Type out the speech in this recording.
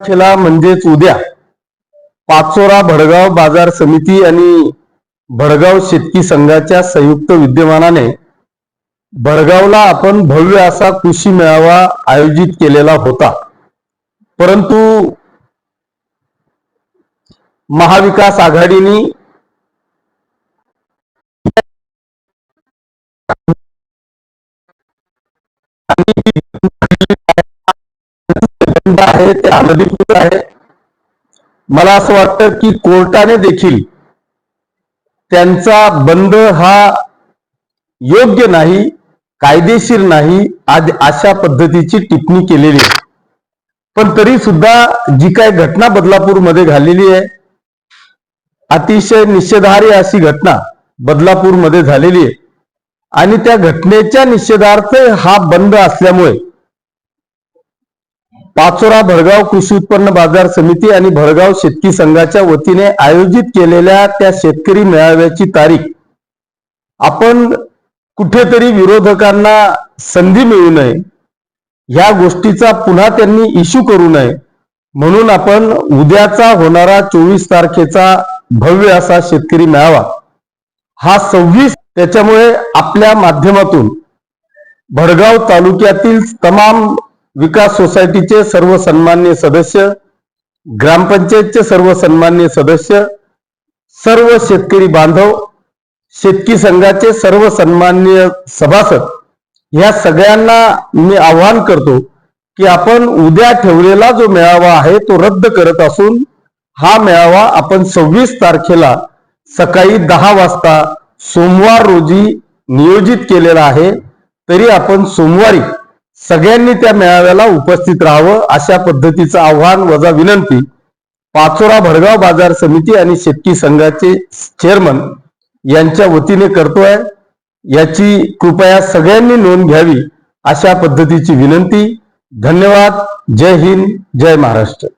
तारखेला म्हणजेच उद्या पाचोरा भडगाव बाजार समिती आणि भडगाव शेतकी संघाच्या संयुक्त विद्यमानाने भडगावला आपण भव्य असा कृषी मेळावा आयोजित केलेला होता. परंतु महाविकास आघाडीने आहे ते अनधिकृत आहे. मला असं वाटतं की कोर्टाने देखील त्यांचा बंद हा योग्य नाही कायदेशीर नाही आज अशा पद्धतीची टिप्पणी केलेली आहे. पण तरी सुद्धा जी काय घटना बदलापूरमध्ये झालेली आहे अतिशय निषेधार्ह अशी घटना बदलापूरमध्ये झालेली आहे. आणि त्या घटनेच्या निषेधार्थ हा बंद असल्यामुळे पाचोरा भरगाव कृषी उत्पन्न बाजार समिती आणि भरगाव शेतकी संघाच्या वतीने आयोजित केलेल्या त्या शेतकरी मेळाव्याची तारीख. आपण कुठेतरी विरोधकांना संधी मिळू नये. ह्या गोष्टीचा पुन्हा त्यांनी इश्यू करू नये. म्हणून आपण उद्याचा होणारा चोवीस तारखेचा भव्य असा शेतकरी मेळावा. हा सव्वीस त्याच्यामुळे आपल्या माध्यमातून भडगाव तालुक्यातील तमाम विकास सोसायटीचे सर्व सन्मान्य सदस्य ग्रामपंचायतचे सर्व सन्मान्य सदस्य सर्व शेतकरी बांधव शेतकी संघाचे सर्व सन्मान्य सभासद या सगळ्यांना मी आवाहन करतो की आपण उद्या ठेवलेला जो मेळावा आहे तो रद्द करत असून हा मेळावा आपण सव्वीस तारखेला सकाळी दहा वाजता सोमवार रोजी नियोजित केलेला आहे. तरी आपण सोमवारी सगळ्यांनी त्या मेळाव्याला उपस्थित राहावं अशा पद्धतीचं आव्हान वजा विनंती पाचोरा भडगाव बाजार समिती आणि शेतकी संघाचे चेअरमन यांच्या वतीने करतोय. याची कृपया सगळ्यांनी नोंद घ्यावी अशा पद्धतीची विनंती. धन्यवाद. जय हिंद. जय महाराष्ट्र.